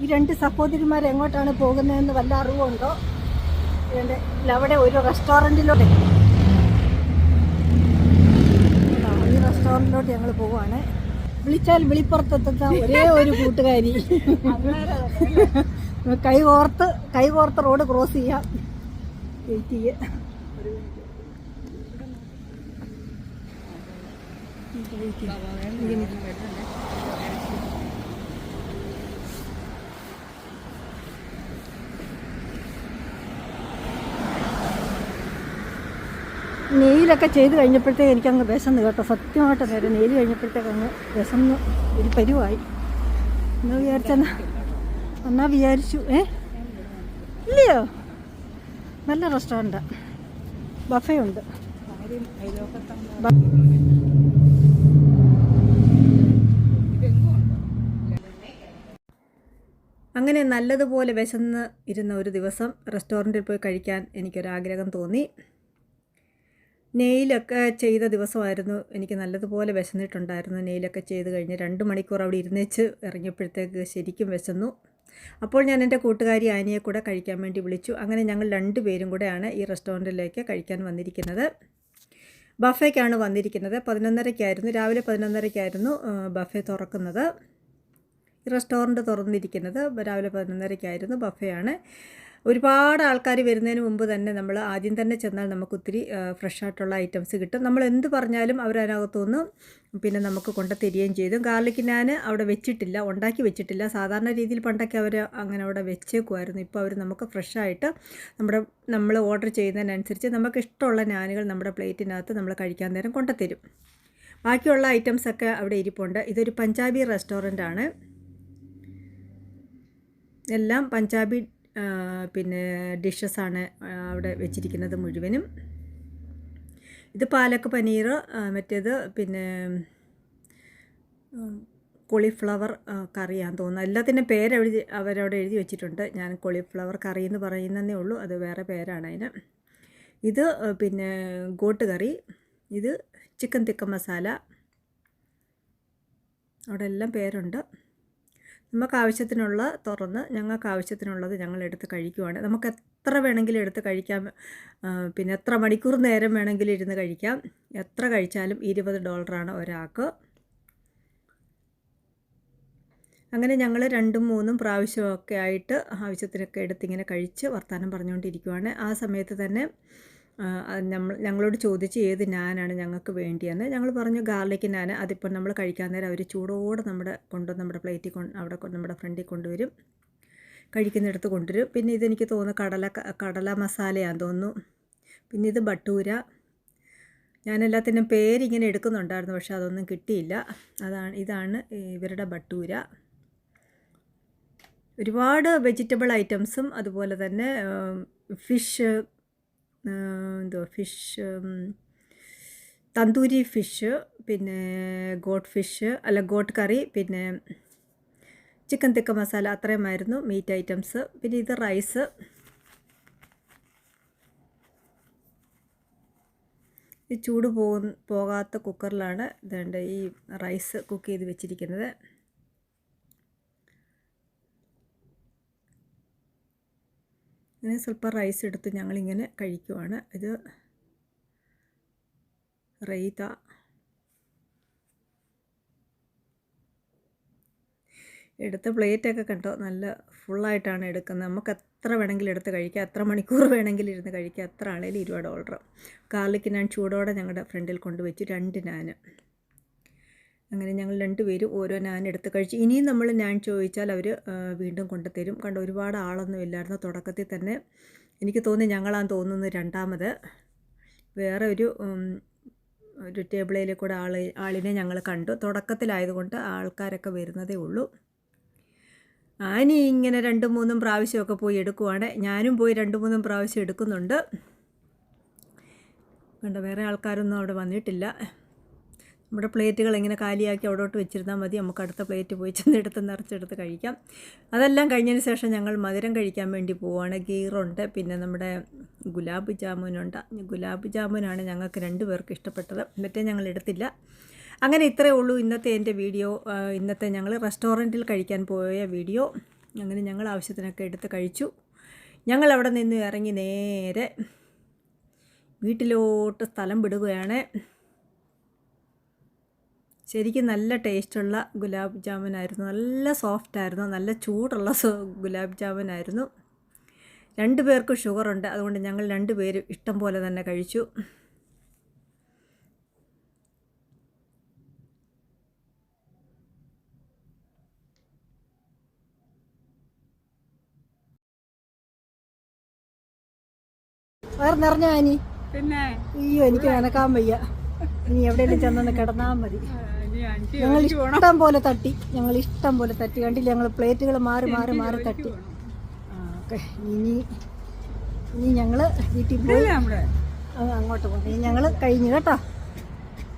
ഈ രണ്ട് സഹോദരിമാർ എങ്ങോട്ടാണ് പോകുന്നതെന്ന് വല്ല അറിവുണ്ടോ. അവിടെ ഒരു റെസ്റ്റോറന്റിലോട്ട് ഈ റെസ്റ്റോറന്റിലോട്ട് ഞങ്ങൾ പോവാണ്. വിളിച്ചാൽ വിളിപ്പുറത്തെത്തുന്ന ഒരേ ഒരു കൂട്ടുകാരി. കൈ കോർത്ത് കൈ റോഡ് ക്രോസ് ചെയ്യാം. വെയിറ്റ് ചെയ്യ. നെയിലൊക്കെ ചെയ്ത് കഴിഞ്ഞപ്പോഴത്തേക്ക് എനിക്കങ്ങ് വിശന്ന് കേട്ടോ. സത്യമായിട്ട് നേരെ നെയിൽ കഴിഞ്ഞപ്പോഴത്തേക്ക് അങ്ങ് വിശന്ന് ഒരു പരുവായി. എന്നാ വിചാരിച്ചെന്നാ എന്നാ വിചാരിച്ചു. ഏ? ഇല്ലയോ? നല്ല റെസ്റ്റോറന്റാണ് ബഫേ ഉണ്ട് അങ്ങനെ നല്ലതുപോലെ വിശന്ന് ഇരുന്ന ഒരു ദിവസം റെസ്റ്റോറന്റിൽ പോയി കഴിക്കാൻ എനിക്കൊരാഗ്രഹം തോന്നി. നെയിലൊക്കെ ചെയ്ത ദിവസമായിരുന്നു. എനിക്ക് നല്ലതുപോലെ വിശന്നിട്ടുണ്ടായിരുന്നു. നെയിലൊക്കെ ചെയ്ത് കഴിഞ്ഞ് രണ്ട് മണിക്കൂർ അവിടെ ഇരുന്നേച്ച് ഇറങ്ങിയപ്പോഴത്തേക്ക് ശരിക്കും വിശന്നു. അപ്പോൾ ഞാൻ എന്റെ കൂട്ടുകാരി ആനിയെ കൂടെ കഴിക്കാൻ വേണ്ടി വിളിച്ചു. അങ്ങനെ ഞങ്ങൾ രണ്ട് പേരും കൂടെയാണ് ഈ റെസ്റ്റോറന്റിലേക്ക് കഴിക്കാൻ വന്നിരിക്കുന്നത്. ബഫേക്കാണ് വന്നിരിക്കുന്നത്. പതിനൊന്നരയ്ക്കായിരുന്നു. രാവിലെ പതിനൊന്നരയ്ക്കായിരുന്നു ബഫേ തുറക്കുന്നത്. റെസ്റ്റോറന്റ് തുറന്നിരിക്കുന്നത് രാവിലെ പതിനൊന്നരയ്ക്കായിരുന്നു ബഫയാണ്. ഒരുപാട് ആൾക്കാർ വരുന്നതിന് മുമ്പ് തന്നെ നമ്മൾ ആദ്യം തന്നെ ചെന്നാൽ നമുക്ക് ഒത്തിരി ഫ്രഷ് ആയിട്ടുള്ള ഐറ്റംസ് കിട്ടും. നമ്മൾ എന്ത് പറഞ്ഞാലും അവരതിനകത്തുനിന്ന് പിന്നെ നമുക്ക് കൊണ്ട് തരികയും ചെയ്തു. ഗാർലിക് ഞാൻ അവിടെ വെച്ചിട്ടില്ല ഉണ്ടാക്കി വെച്ചിട്ടില്ല. സാധാരണ രീതിയിൽ പണ്ടൊക്കെ അവർ അങ്ങനെ അവിടെ വെച്ചേക്കുമായിരുന്നു ഇപ്പോൾ അവർ നമുക്ക് ഫ്രഷായിട്ട് നമ്മുടെ നമ്മൾ ഓർഡർ ചെയ്യുന്നതിനനുസരിച്ച് നമുക്ക് ഇഷ്ടമുള്ള നാനുകൾ നമ്മുടെ പ്ലേറ്റിനകത്ത് നമ്മൾ കഴിക്കാൻ നേരം കൊണ്ടുതരും ബാക്കിയുള്ള ഐറ്റംസൊക്കെ അവിടെ ഇരിപ്പുണ്ട്. ഇതൊരു പഞ്ചാബി റെസ്റ്റോറന്റ് ആണ്. എല്ലാം പഞ്ചാബി പിന്നെ ഡിഷസാണ് അവിടെ വെച്ചിരിക്കുന്നത് മുഴുവനും. ഇത് പാലക്ക് പനീർ മറ്റേത് പിന്നെ കോളിഫ്ലവർ കറിയാന്ന് തോന്നുന്നു. എല്ലാത്തിന്റെ പേര് എഴുതി അവരവിടെ എഴുതി വെച്ചിട്ടുണ്ട്. ഞാൻ കോളിഫ്ലവർ കറി എന്ന് പറയുന്നതേ ഉള്ളൂ. അത് വേറെ പേരാണ് അതിന്. ഇത് പിന്നെ ഗോട്ട് കറി. ഇത് ചിക്കൻ തിക്ക മസാല. അവിടെ എല്ലാം പേരുണ്ട്. നമുക്ക് ആവശ്യത്തിനുള്ള തുറന്ന് ഞങ്ങൾക്ക് ആവശ്യത്തിനുള്ളത് ഞങ്ങൾ എടുത്ത് കഴിക്കുവാണ്. നമുക്ക് എത്ര വേണമെങ്കിലും എടുത്ത് കഴിക്കാം. പിന്നെ എത്ര മണിക്കൂർ നേരം വേണമെങ്കിലും ഇരുന്ന് കഴിക്കാം. എത്ര കഴിച്ചാലും ഇരുപത് ഡോളറാണ് ഒരാൾക്ക്. അങ്ങനെ ഞങ്ങൾ രണ്ടും മൂന്നും പ്രാവശ്യമൊക്കെ ആയിട്ട് ആവശ്യത്തിനൊക്കെ എടുത്ത് ഇങ്ങനെ കഴിച്ച് വർത്തമാനം പറഞ്ഞുകൊണ്ടിരിക്കുവാണ്. ആ സമയത്ത് തന്നെ നമ്മൾ ഞങ്ങളോട് ചോദിച്ച് ഏത് നാനാണ് ഞങ്ങൾക്ക് വേണ്ടിയെന്ന് ഞങ്ങൾ പറഞ്ഞു ഗാർലിക് നാൻ അതിപ്പോൾ നമ്മൾ കഴിക്കാൻ നേരം അവർ ചൂടോടെ നമ്മുടെ കൊണ്ട് നമ്മുടെ പ്ലേറ്റിൽ കൊണ്ട് അവിടെ നമ്മുടെ ഫ്രണ്ടിൽ കൊണ്ടുവരും. കഴിക്കുന്നിടത്ത് കൊണ്ടുവരും. പിന്നെ ഇതെനിക്ക് തോന്നുന്നു കടല കടല മസാലയാന്ന് തോന്നുന്നു. പിന്നെ ഇത് ബട്ടൂര. ഞാൻ എല്ലാത്തിനും പേരിങ്ങനെ എടുക്കുന്നുണ്ടായിരുന്നു പക്ഷെ അതൊന്നും കിട്ടിയില്ല. അതാണ് ഇതാണ് ഇവരുടെ ബട്ടൂര. ഒരുപാട് വെജിറ്റബിൾ ഐറ്റംസും അതുപോലെ തന്നെ ഫിഷ് എന്തോ ഫിഷ് തന്തൂരി ഫിഷ് പിന്നെ ഗോട്ട് ഫിഷ് അല്ല ഗോട്ട് കറി പിന്നെ ചിക്കൻ തിക്ക മസാല അത്രയുമായിരുന്നു മീറ്റ് ഐറ്റംസ്. പിന്നെ ഇത് റൈസ്. ഈ ചൂട് പോകാത്ത കുക്കറിലാണ് ഇതേണ്ട ഈ റൈസ് കുക്ക് ചെയ്ത് വെച്ചിരിക്കുന്നത്. ഇങ്ങനെ സ്വല്പം റൈസ് എടുത്ത് ഞങ്ങളിങ്ങനെ കഴിക്കുവാണ്. ഇത് റൈത. എടുത്ത പ്ലേറ്റൊക്കെ കണ്ടോ? നല്ല ഫുള്ളായിട്ടാണ് എടുക്കുന്നത്. നമുക്ക് എത്ര വേണമെങ്കിലും എടുത്ത് കഴിക്കാം. എത്ര മണിക്കൂർ വേണമെങ്കിലും ഇരുന്ന് കഴിക്കാം. എത്ര ആണെങ്കിലും ഇരുപത് ഡോളർ കാർലിക്ക് ഞാൻ ചൂടോടെ ഞങ്ങളുടെ ഫ്രണ്ടിൽ കൊണ്ടുവച്ചു. രണ്ട് നാന്. അങ്ങനെ ഞങ്ങൾ രണ്ടുപേരും ഓരോ നാൻ എടുത്ത് കഴിച്ച്. ഇനിയും നമ്മൾ ഞാൻ ചോദിച്ചാൽ അവർ വീണ്ടും കൊണ്ടുതരും. കണ്ട ഒരുപാട് ആളൊന്നും ഇല്ലായിരുന്നു. തുടക്കത്തിൽ തന്നെ എനിക്ക് തോന്നി ഞങ്ങളാന്ന് തോന്നുന്നത് രണ്ടാമത്. വേറെ ഒരു ഒരു ടേബിളിൽ കൂടെ ആൾ ആളിനെ ഞങ്ങൾ കണ്ടു. തുടക്കത്തിലായതുകൊണ്ട് ആൾക്കാരൊക്കെ വരുന്നതേ ഉള്ളൂ. ആനി ഇങ്ങനെ രണ്ടും മൂന്നും പ്രാവശ്യമൊക്കെ പോയി എടുക്കുവാണ്. ഞാനും പോയി രണ്ട് മൂന്നും പ്രാവശ്യം എടുക്കുന്നുണ്ട്. കണ്ട വേറെ ആൾക്കാരൊന്നും അവിടെ വന്നിട്ടില്ല. നമ്മുടെ പ്ലേറ്റുകൾ ഇങ്ങനെ കാലിയാക്കി അവിടോട്ട് വെച്ചിരുന്നാൽ മതി. നമുക്ക് അടുത്ത പ്ലേറ്റ് പോയി ചെന്നെടുത്ത് നിറച്ചെടുത്ത് കഴിക്കാം. അതെല്ലാം കഴിഞ്ഞതിന് ശേഷം ഞങ്ങൾ മധുരം കഴിക്കാൻ വേണ്ടി പോവുകയാണ് ഗീറുണ്ട്. പിന്നെ നമ്മുടെ ഗുലാബ് ജാമുനുണ്ട്. ഗുലാബ് ജാമുനാണ് ഞങ്ങൾക്ക് രണ്ട് പേർക്ക് ഇഷ്ടപ്പെട്ടത്. മറ്റേ ഞങ്ങൾ എടുത്തില്ല. അങ്ങനെ ഇത്രയേ ഉള്ളൂ ഇന്നത്തെ എന്റെ വീഡിയോ. ഇന്നത്തെ ഞങ്ങൾ റെസ്റ്റോറന്റിൽ കഴിക്കാൻ പോയ വീഡിയോ. അങ്ങനെ ഞങ്ങൾ ആവശ്യത്തിനൊക്കെ എടുത്ത് കഴിച്ചു. ഞങ്ങൾ അവിടെ നിന്ന് ഇറങ്ങി നേരെ വീട്ടിലോട്ട് സ്ഥലം വിടുകയാണ്. ശരിക്കും നല്ല ടേസ്റ്റുള്ള ഗുലാബ് ജാമുനായിരുന്നു. നല്ല സോഫ്റ്റ് ആയിരുന്നു നല്ല ചൂടുള്ള സോ ഗുലാബ് ജാമുനായിരുന്നു. രണ്ട് പേർക്ക് ഷുഗറുണ്ട്. അതുകൊണ്ട് ഞങ്ങൾ രണ്ട് പേരും ഇഷ്ടം പോലെ തന്നെ കഴിച്ചു. വേറെ നിറഞ്ഞ ആനി. പിന്നെ അയ്യോ എനിക്ക് നനക്കാൻ വയ്യ. ഇനി എവിടെയെങ്കിലും ചെന്നൊന്ന് കിടന്നാൽ മതി. ഞങ്ങൾ ഇഷ്ടം പോലെ തട്ടി. ഞങ്ങൾ ഇഷ്ടം പോലെ തട്ടി. കണ്ടില്ല ഞങ്ങൾ പ്ലേറ്റുകൾ മാറി മാറി മാറി തട്ടി. ഓക്കെ. ഇനി ഇനി ഞങ്ങൾ വീട്ടിൽ പോയി അങ്ങോട്ട് പോകും ഇനി ഞങ്ങൾ കഴിഞ്ഞു കേട്ടോ.